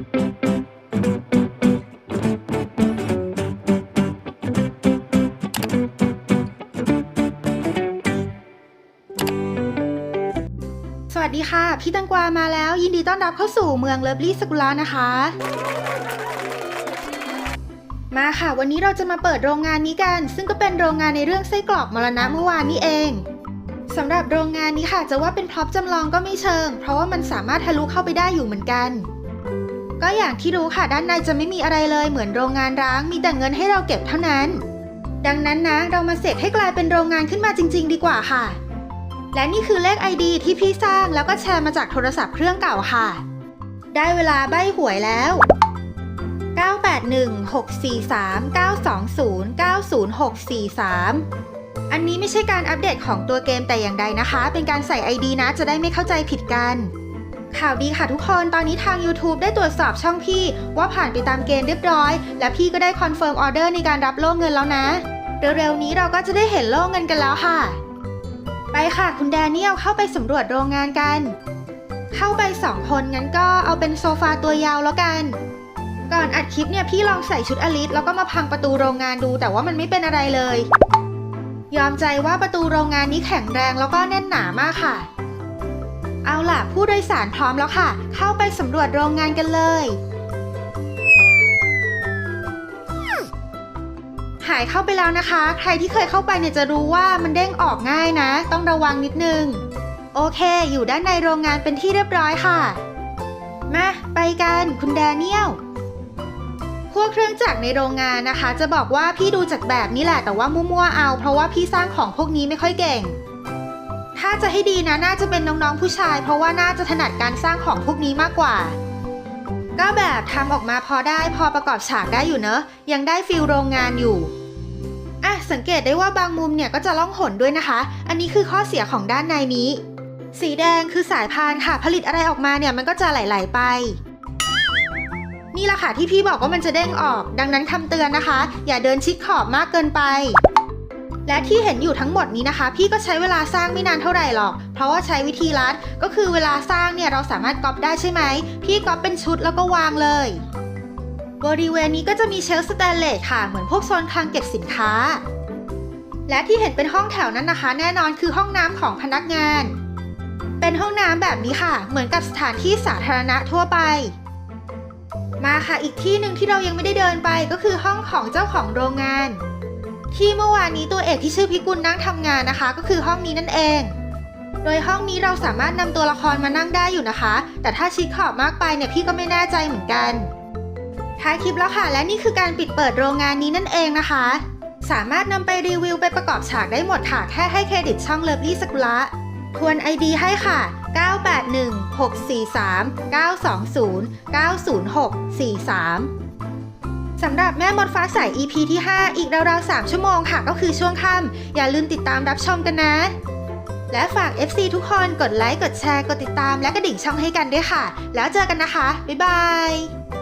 สวัสดีค่ะ พี่ตังกวามาแล้ว ยินดีต้อนรับเข้าสู่เมืองเลิฟลี่สกุลานะคะ มาค่ะ วันนี้เราจะมาเปิดโรงงานนี้กัน ซึ่งก็เป็นโรงงานในเรื่องไส้กรอกมรณะเมื่อวานนี้เองสำหรับโรงงานนี้ค่ะ จะว่าเป็นพร็อพจำลองก็ไม่เชิง เพราะว่ามันสามารถทะลุเข้าไปได้อยู่เหมือนกัน ก็อย่างที่รู้ค่ะด้านในจะไม่มีอะไรเลยเหมือนโรงงานร้าง มีแต่เงินให้เราเก็บเท่านั้น ดังนั้นนะ เรามาเสกให้กลายเป็นโรงงานขึ้นมาจริง ๆ ดีกว่าค่ะ และนี่คือเลข ID ที่พี่สร้างแล้วก็แชร์มาจากโทรศัพท์เครื่องเก่าค่ะ ได้เวลาใบหวยแล้ว 981 643 920 90643 อันนี้ไม่ใช่การอัปเดตของตัวเกมแต่อย่างใดนะคะ เป็นการใส่ ID นะจะได้ไม่เข้าใจผิดกัน ข่าวดีค่ะทุกคน ตอนนี้ทาง YouTube ได้ตรวจสอบช่องพี่ ว่าผ่านไปตามเกณฑ์เรียบร้อย และพี่ก็ได้คอนเฟิร์มออเดอร์ในการรับโล่เงินแล้วนะ เร็วๆนี้เราก็จะได้เห็นโล่เงินกันแล้วค่ะ ไปค่ะคุณแดเนียลเข้าไปสำรวจโรงงานกัน เข้าไปสองคนงั้นก็เอาเป็นโซฟาตัวยาวแล้วกัน ก่อนอัดคลิปเนี่ยพี่ลองใส่ชุดอลิสแล้วก็มาพังประตูโรงงานดู แต่ว่ามันไม่เป็นอะไรเลย ยอมใจว่าประตูโรงงานนี้แข็งแรงแล้วก็แน่นหนามากค่ะเอาล่ะ ผู้โดยสารพร้อมแล้วค่ะ เข้าไปสำรวจโรงงานกันเลย หายเข้าไปแล้วนะคะ ใครที่เคยเข้าไปเนี่ยจะรู้ว่ามันเด้งออกง่ายนะ ต้องระวังนิดนึง โอเค อยู่ด้านในโรงงานเป็นที่เรียบร้อยค่ะ มาไปกันคุณแดเนียลพวกเครื่องจักรในโรงงานนะคะ จะบอกว่าพี่ดูจากแบบนี้แหละแต่ว่ามั่วๆเอา เพราะว่าพี่สร้างของพวกนี้ไม่ค่อยเก่ง ถ้าจะให้ดีนะน่าจะเป็นน้องๆผู้ชาย เพราะว่าน่าจะถนัดการสร้างของพวกนี้มากกว่า ก็แบบทำออกมาพอได้พอประกอบฉากได้อยู่เนอะ ยังได้ฟิลโรงงานอยู่อะสังเกตได้ว่าบางมุมเนี่ยก็จะล่องหนด้วยนะคะ อันนี้คือข้อเสียของด้านในนี้ สีแดงคือสายพานค่ะ ผลิตอะไรออกมาเนี่ยมันก็จะไหลๆไปนี่แหละค่ะที่พี่บอกว่ามันจะเด้งออก ดังนั้นคำเตือนนะคะ อย่าเดินชิดขอบมากเกินไป และที่เห็นอยู่ทั้งหมดนี้นะคะ พี่ก็ใช้เวลาสร้างไม่นานเท่าไหร่หรอก เพราะว่าใช้วิธีลัด ก็คือเวลาสร้างเนี่ยเราสามารถก๊อปได้ใช่ไหม พี่ก๊อปเป็นชุดแล้วก็วางเลย บริเวณนี้ก็จะมีเชลฟ์สแตนเลสค่ะ เหมือนพวกโซนคลังเก็บสินค้า และที่เห็นเป็นห้องแถวนั้นนะคะ แน่นอนคือห้องน้ำของพนักงาน เป็นห้องน้ำแบบนี้ค่ะ เหมือนกับสถานที่สาธารณะทั่วไปมาค่ะ อีกที่หนึ่งที่เรายังไม่ได้เดินไปก็คือห้องของเจ้าของโรงงาน ที่เมื่อวานนี้ตัวเอกที่ชื่อพิกุลนั่งทำงานนะคะ ก็คือห้องนี้นั่นเอง โดยห้องนี้เราสามารถนำตัวละครมานั่งได้อยู่นะคะ แต่ถ้าชิดขอบมากไปเนี่ยพี่ก็ไม่แน่ใจเหมือนกัน ท้ายคลิปแล้วค่ะ และนี่คือการปิดเปิดโรงงานนี้นั่นเองนะคะ สามารถนำไปรีวิวไปประกอบฉากได้หมดค่ะ แค่ให้เครดิตช่องเลิฟลี่สกุละทวน ID ให้ค่ะ 981 643 920 906 43 สำหรับแม่มดฟ้าใส EP ที่ 5 อีกราวๆ 3 ชั่วโมงค่ะก็คือช่วงค่ำอย่าลืมติดตามรับชมกันนะ และฝาก FC ทุกคนกดไลค์ กดแชร์ กดติดตามและกระดิ่งช่องให้กันด้วยค่ะ แล้วเจอกันนะคะ บ๊ายบาย